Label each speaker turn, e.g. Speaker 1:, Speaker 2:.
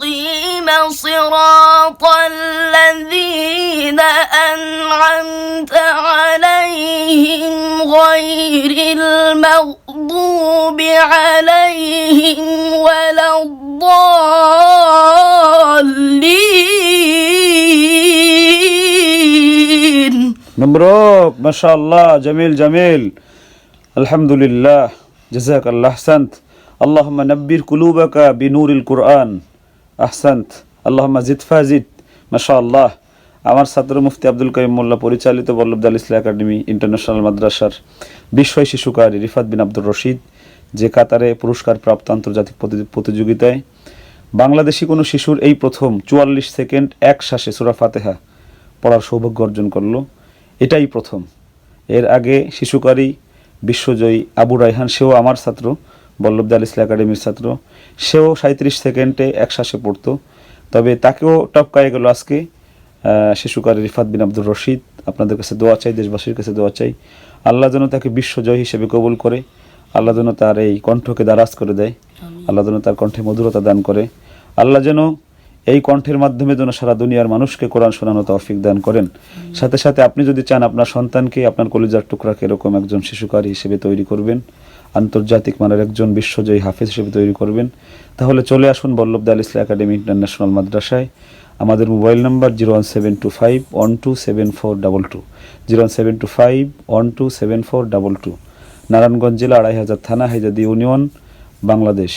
Speaker 1: المستقيم صراط الذين أنعمت عليهم غير المغضوب عليهم ولا الضالين.
Speaker 2: مبروك ما شاء الله. جميل جميل. الحمد لله. جزاك الله. أحسنت. اللهم نبر قلوبك بنور القرآن. আহসান্ত আল্লাহ মাজিদ ফাজিদ মাশা আল্লাহ আমার ছাত্র মুফতি আব্দুল করিম মোল্লা পরিচালিত বল্লভ দাল ইসলা একাডেমি ইন্টারন্যাশনাল মাদ্রাসার বিস্ময় শিশুকার রিফাত বিন আব্দুর রশিদ, যে কাতারে পুরস্কার প্রাপ্ত আন্তর্জাতিক প্রতিযোগিতায় বাংলাদেশি কোনো শিশুর এই প্রথম চুয়াল্লিশ সেকেন্ড এক শ্বাসে সুরা ফাতেহা পড়ার সৌভাগ্য অর্জন করল। এটাই প্রথম। এর আগে শিশুকারী বিশ্বজয়ী আবু রায়হান, সেও আমার ছাত্র। বল্লভদাল ইসলা একাডেমির ছাত্র। সেও সাঁত্রিশ সেকেন্ডে এক শ্বাসে পড়তো। তবে তাকেও টপকায়ে গেল আজকে শিশুকারী রিফাত বিন আব্দুর রশিদ। আপনাদের কাছে দোয়া চাই দেশবাসীর কাছে দোয়া চাই। আল্লাহ যেন তাকে বিশ্বজয় হিসেবে কবুল করে। আল্লাহ যেন তার এই কণ্ঠকে দারাজ করে দেয়। আল্লাহ যেন তার কণ্ঠে মধুরতা দান করে। আল্লাহ যেন এই কণ্ঠের মাধ্যমে যেন সারা দুনিয়ার মানুষকে কোরআন শোনানো তৌফিক দান করেন। সাথে সাথে আপনি যদি চান আপনার সন্তানকে আপনার কলিজার টুকরাকে এরকম একজন শিশুকারী হিসেবে তৈরি করবেন আন্তর্জাতিক মানের একজন বিশ্বজয়ী হাফিজ হিসেবে তৈরি করবেন। তাহলে চলে আসুন বল্লভ দাল ইসলা একাডেমি ইন্টারন্যাশনাল মাদ্রাসায়। আমাদের mobile number zero one seven two five one two seven four double two, zero one seven two five one two seven four double two, Narayanganj জেলা আড়াই হাজার থানা হেজাদি ইউনিয়ন, বাংলাদেশ।